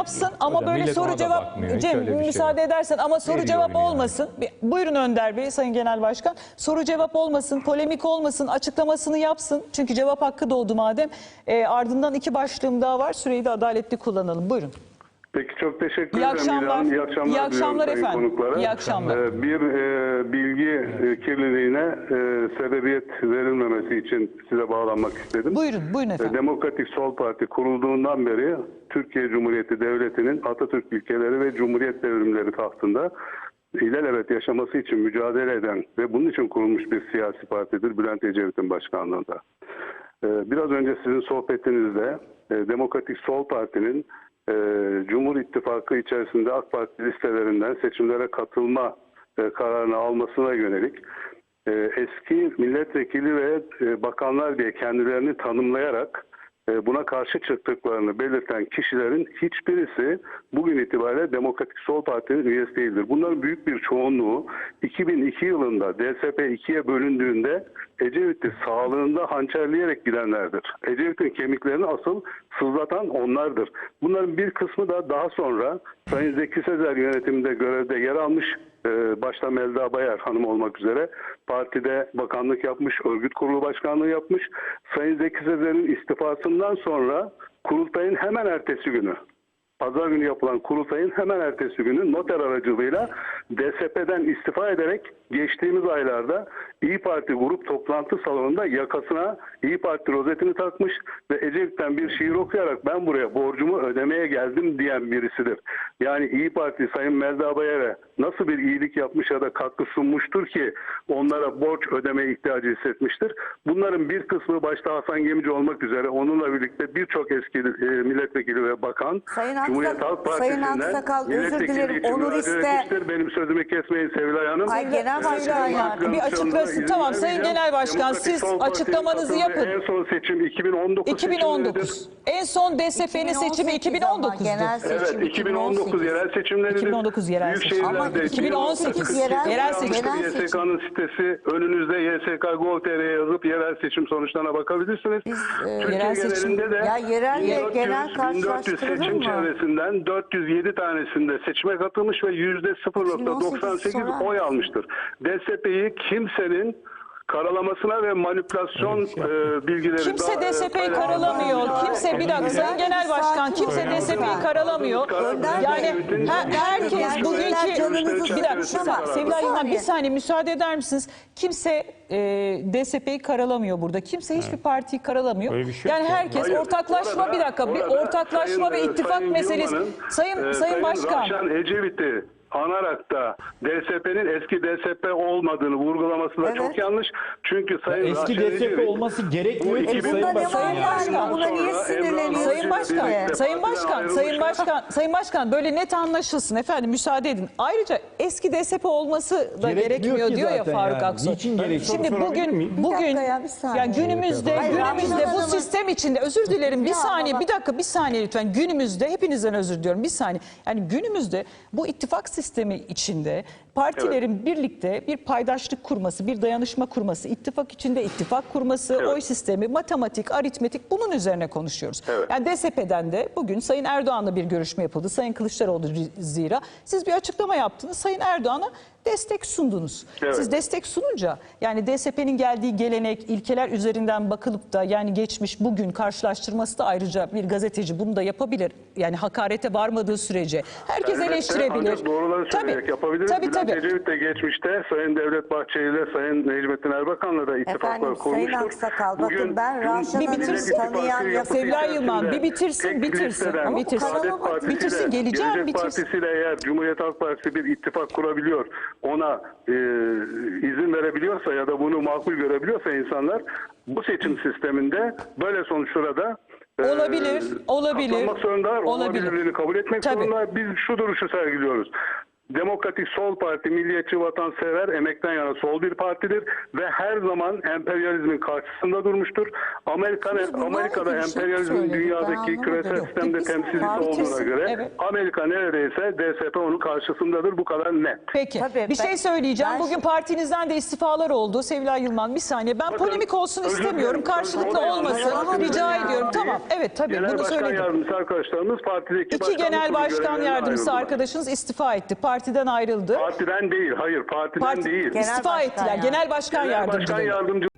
yapsın ama Hocam, böyle millet soru ona da cevap bakmıyor. Hiç Cem öyle bir şey müsaade edersen ama soru Veriyor cevap oyunu olmasın. Bir- Buyurun Önder Bey Sayın Genel Başkan. Soru cevap olmasın, polemik olmasın, açıklamasını yapsın. Çünkü cevap hakkı doğdu madem. E, ardından iki başlığım daha var. Süreyi de adaletli kullanalım. Buyurun. Peki çok teşekkür İyi ederim. akşamlar. İlhan. İyi akşamlar, İyi akşamlar efendim. konuklara. İyi akşamlar. Ee, bir e, bilgi e, kirliliğine e, sebebiyet verilmemesi için size bağlanmak istedim. Buyurun, buyurun E, efendim. Demokratik Sol Parti kurulduğundan beri Türkiye Cumhuriyeti Devleti'nin Atatürk ilkeleri ve Cumhuriyet devrimleri tahtında ilelebet yaşaması için mücadele eden ve bunun için kurulmuş bir siyasi partidir Bülent Ecevit'in başkanlığında. Ee, Biraz önce sizin sohbetinizde e, Demokratik Sol Parti'nin e, Cumhur İttifakı içerisinde AK Parti listelerinden seçimlere katılma e, kararını almasına yönelik e, eski milletvekili ve e, bakanlar diye kendilerini tanımlayarak buna karşı çıktıklarını belirten kişilerin hiçbirisi bugün itibariyle Demokratik Sol Parti'nin üyesi değildir. Bunların büyük bir çoğunluğu 2002 yılında DSP ikiye bölündüğünde Ecevit'i sağlığında hançerleyerek gidenlerdir. Ecevit'in kemiklerini asıl sızlatan onlardır. Bunların bir kısmı da daha sonra Sayın Zeki Sezer yönetiminde görevde yer almış e, başta Melda Bayar hanım olmak üzere partide bakanlık yapmış, örgüt kurulu başkanlığı yapmış. Sayın Zeki Sezer'in istifasından sonra kurultayın hemen ertesi günü Pazar günü yapılan kurultayın hemen ertesi günü noter aracılığıyla DSP'den istifa ederek geçtiğimiz aylarda İyi Parti grup toplantı salonunda yakasına İyi Parti rozetini takmış ve Ecevit'ten bir şiir okuyarak ben buraya borcumu ödemeye geldim diyen birisidir. Yani İyi Parti Sayın Melda Bayar'a nasıl bir iyilik yapmış ya da katkı sunmuştur ki onlara borç ödemeye ihtiyacı hissetmiştir. Bunların bir kısmı başta Hasan Gemici olmak üzere onunla birlikte birçok eski e, milletvekili ve bakan Sayın Cumhuriyet Halk Sayın Partisi'nden Aksakal, özür milletvekili dilerim, için Onur İste- etmiştir. Benim sözümü kesmeyin Sevilay Hanım. Ay, genel başkan ya, bir açıklasın. Tamam, Sayın. Genel Başkan, Demokratik siz Sol açıklamanızı katıldığı yapın. En son seçim 2019 seçimleridir. 2019. En son DSP'nin seçimi 2018 ama 2019'du. genel seçim Evet 2019 yerel seçimleridir. 2019 yerel Büyük seçim. Ama şehirlerde 2018 yerel- yerel seçim. Genel seçim. YSK'nın sitesi önünüzde YSK.gov.tr'ye yazıp yerel seçim sonuçlarına bakabilirsiniz. Biz, e, Türkiye Yerel seçim- genelinde de Ya yerelle 1400, genel 1400 karşılaştırılır seçim mı? Çevresinden 407 tanesinde seçime katılmış ve yüzde 0.98 sorar. oy almıştır. DSP'yi kimsenin karalamasına ve manipülasyon e, bilgileri Kimse da- e, DSP'yi paylaşmasına karalamıyor. Kimse bir dakika. Sayın Genel Başkan kimse DSP'yi karalamıyor. Önder Yani herkes Bey. bugünkü Canınızı bir dakika sıkın bir Sevilay Bir saniye. saniye müsaade eder misiniz? Kimse e, DSP'yi karalamıyor burada. Kimse hiçbir partiyi karalamıyor. Öyle bir şey yani yok ya. herkes Hayır, ortaklaşma orada- bir dakika bir orada ortaklaşma Sayın, ve e, ittifak Sayın meselesi. Yılmaz'ın, Sayın e, Sayın Başkan Rahşan Ecevit'i anarak da DSP'nin eski DSP olmadığını vurgulaması da Evet. çok yanlış. Çünkü Sayın Eski Rahşan DSP Ecevit, olması gerekmiyor bu ki iki bin- Sayın bunda ne Başkan. Sayın yani? Başkan. Buna niye Sonra sinirleniyorsunuz? Sayın Başkan, birlikte Sayın partiden Başkan, Sayın ayrılmışlar. Başkan, Sayın Başkan böyle net anlaşılsın efendim müsaade edin. Ayrıca eski DSP olması da Gerekmiyor gerekmiyor ki diyor ya zaten Faruk yani. Aksoy. Niçin gerekiyor? Şimdi sorabilir bugün miyim? Bir bugün dakika ya, bir saniye. ya günümüzde Hayır, günümüzde bu Sistem içinde özür dilerim bir Ya saniye ama bir dakika bir saniye lütfen günümüzde hepinizden özür diliyorum bir saniye. Yani günümüzde bu ittifak sistemi içinde partilerin birlikte bir paydaşlık kurması, bir dayanışma kurması, ittifak içinde ittifak kurması, oy sistemi, matematik, aritmetik bunun üzerine konuşuyoruz. Evet. Yani DSP'den de bugün Sayın Erdoğan'la bir görüşme yapıldı. Sayın Kılıçdaroğlu zira. Siz bir açıklama yaptınız. Sayın Erdoğan'a destek sundunuz. Evet. Siz destek sununca yani DSP'nin geldiği gelenek, ilkeler üzerinden bakılıp da yani geçmiş bugün karşılaştırması da ayrıca bir gazeteci bunu da yapabilir. Yani hakarete varmadığı sürece. Herkes Elbette, eleştirebilir. Ancak doğruları söyleyerek yapabiliriz. Tabii Bülent tabii. Ecevit de geçmişte Sayın Devlet Bahçeli ile Sayın Necmettin Erbakan'la da ittifaklar Efendim, kurmuştur. Sayın Aksakal, bakın ben bitirsin. tanıyan yapı- Sevilay Yılmaz, bir bitirsin, bitirsin. Ama bitirsin. Saadet Ama Partisi bitirsin, geleceğim, Gelecek bitirsin. Partisi ile eğer Cumhuriyet Halk Partisi bir ittifak kurabiliyor, ona e, izin verebiliyorsa ya da bunu makul görebiliyorsa insanlar bu seçim sisteminde böyle sonuçlara da e, Olabilir, olabilir, katlanmak zorundalar. olabilir. Olabilirliğini kabul etmek Tabii. zorundalar. Biz şu duruşu sergiliyoruz. Demokratik Sol Parti, milliyetçi, vatansever, emekten yana sol bir partidir ve her zaman emperyalizmin karşısında durmuştur. Amerika, Siz bunlarla Amerika'da şey mi emperyalizmin? Ben dünyadaki küresel sistemde saniye. temsilcisi olduğuna göre evet. Amerika neredeyse DSP onun karşısındadır. Bu kadar net. Peki. Tabii, bir şey ben- söyleyeceğim. ben- Bugün partinizden de istifalar oldu. Sevilay Yılmaz bir saniye. Ben Bakın, polemik olsun istemiyorum. Karşılıklı olmasın. parti Rica değil. ediyorum. Tamam. Evet tabii Genel bunu Başkan söyledim. Yardımcısı arkadaşlarımız partideki İki genel başkan yardımcısı ayrıldılar. arkadaşınız istifa etti. Partiden ayrıldı. Partiden değil, hayır partiden Parti değil. Genel istifa başkan ettiler. Genel başkan Genel. Başkan yardımcı